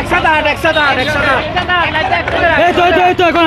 একসাথে আট একসাথে আট একসাথে আট এই তো এই তো এই তো এখন।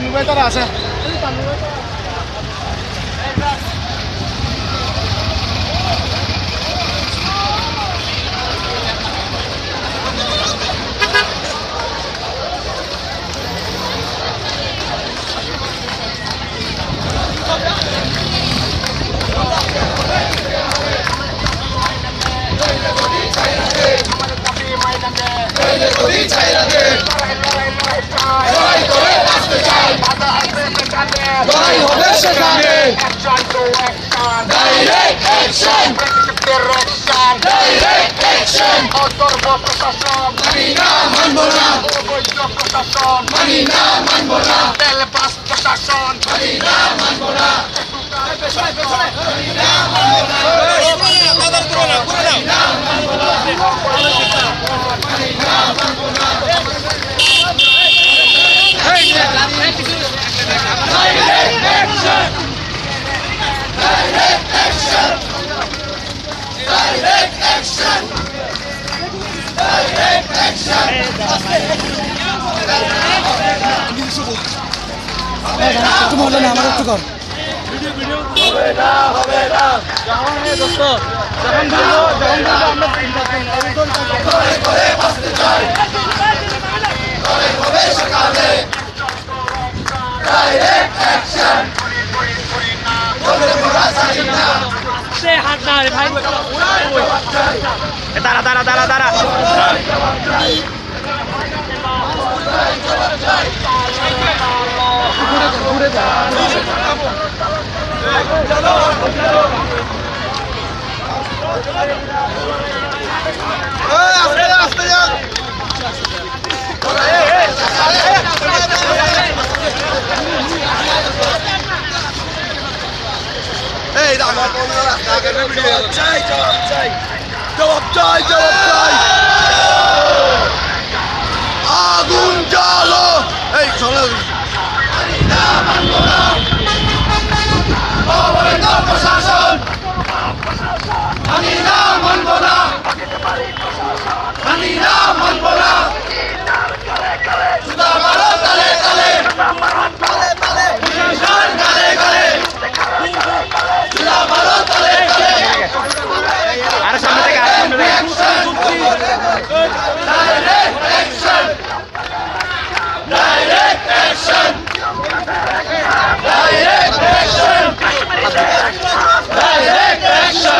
ਤੁਹਾਨੂੰ ਬਿਹਤਰ ਆਸ ਹੈ ਤੁਹਾਨੂੰ ਬਿਹਤਰ তামিল তারা আছে লড়াই হবে সেখানে Direct action! Direct action! মানি না মানব না মানি না মানি না মানব না Direct action! Direct action! Direct action! Direct action! একটু মজা নেই আমার একটু হবে না হবে না হবে না হবে না দাঁড়া দাঁড়া দাঁড়া দাঁড়া আস্তে যা, আস্তে যা। এই, আমার কোনো রাস্তা কেটে ভিডিও চাই জবাব চাই জবাব চাই জবাব চাই আগুন জ্বালো এই চলো প্রশাসন আমি না মানব না আমি না মানব না সুদা মারো তালে তালে প্রশাসন গালে গালে সুদা মারো তালে তালে আরে সামনে থেকে আরে সামনে থেকে Direct action! Direct action! Direct action! Direct action!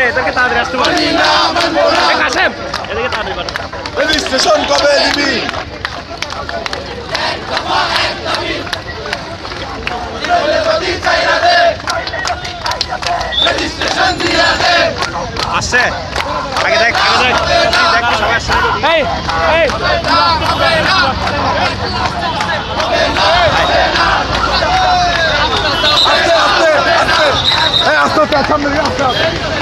এদেরকে তাড়াতাড়ি আসতে এ কাসেম এদেরকে তাড়াতাড়ি পাঠাও রেজিস্ট্রেশন কবে দিবি আসছে। আগে দেখ আগে দেখ দেখ সবাই এই এই। আস্তে আস্তে সামনে আস্তে আস্তে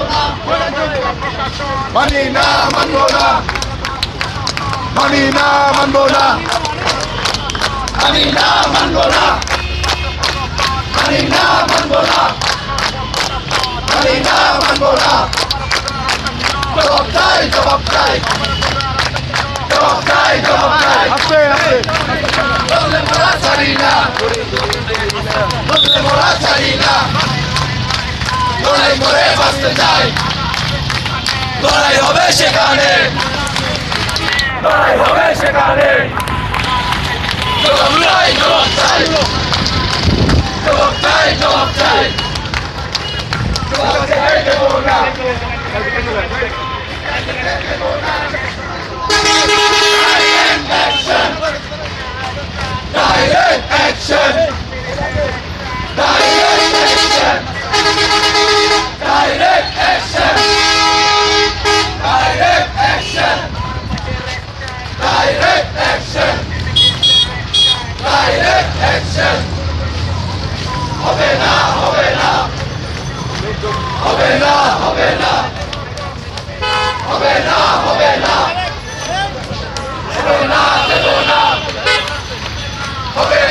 মানি না মানবো না মানি না মানবো না মানি না মানবো না মানি না মানবো না মানি না মানবো না জবাব চাই জবাব চাই জবাব চাই জবাব চাই আস্তে আস্তে বদলে মোরা ছাড়ি না বদলে মোরা ছাড়ি না লড়াই মরে বাঁচতে চাই লড়াই হবে সেখানে লড়াই হবে সেখানে জবাব চাই জবাব চাই জবাব চাই জবাব চাই জবাব চাই দেবো না অ্যাকশন হবে না হবে না হবে না হবে না হবে না হবে না হবে না হবে না